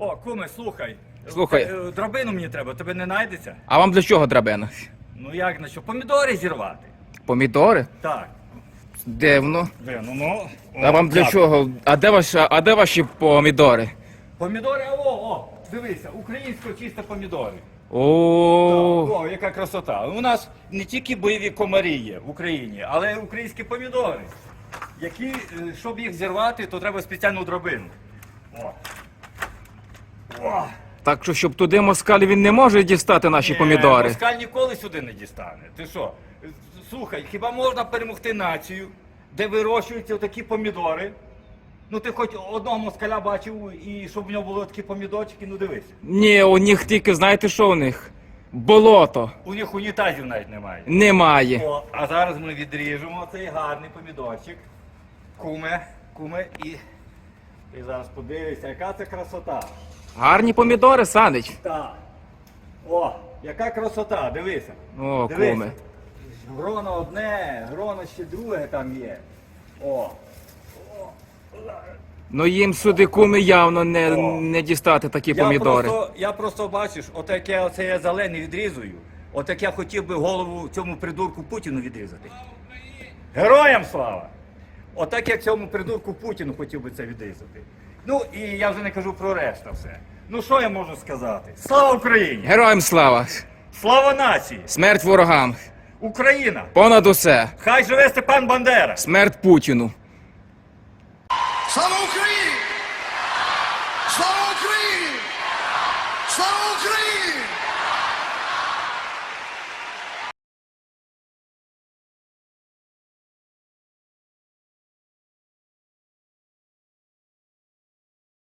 О, куме, слухай. Слухай. Е, Драбину мені треба, тебе не знайдеться? А вам для чого драбина? Ну як на що? Помідори зірвати. Помідори? Так. Дивно. Де, ну, ну. А вам для так. чого? А де ваша, а де ваші помідори? Помідори, о, о, дивися, українсько чисто помідори. О, О, яка красота. У нас не тільки бойові комарі є в Україні, але й українські помідори. Які, е, щоб їх зірвати, то треба спеціальну драбину. О. Так що щоб туди москаль він не може дістати наші Ні, помідори. Москаль ніколи сюди не дістане. Ти що? Слухай, хіба можна перемогти націю, де вирощуються такі помідори? Ну ти хоч одного москаля бачив, і щоб в нього були такі помідорчики, ну дивись. Ні, у них тільки знаєте, що у них? Болото. У них унітазів навіть немає. Немає. О, а зараз ми відріжемо цей гарний помідорчик. Куме, куме, і ти зараз подивишся, яка це красота. Гарні помідори, Санич. Так. О, яка красота, дивися. О, Дивись. куме. Гроно одне, гроно ще друге там є. О. Ну їм сюди куми явно не, О. не дістати такі Я помідори. просто, я просто бачиш, отак я оце я зелений відрізую. Отак я хотів би голову цьому придурку Путіну відрізати. Героям слава! Отак я цьому придурку Путіну хотів би це відрізати. Ну і я вже не кажу про решта все. Ну що я можу сказати? Слава Україні! Героям слава! Слава нації! Смерть ворогам! Україна! Понад усе! Хай живе Степан Бандера! Смерть Путіну! Слава Україні! Слава Україні! Слава Україні!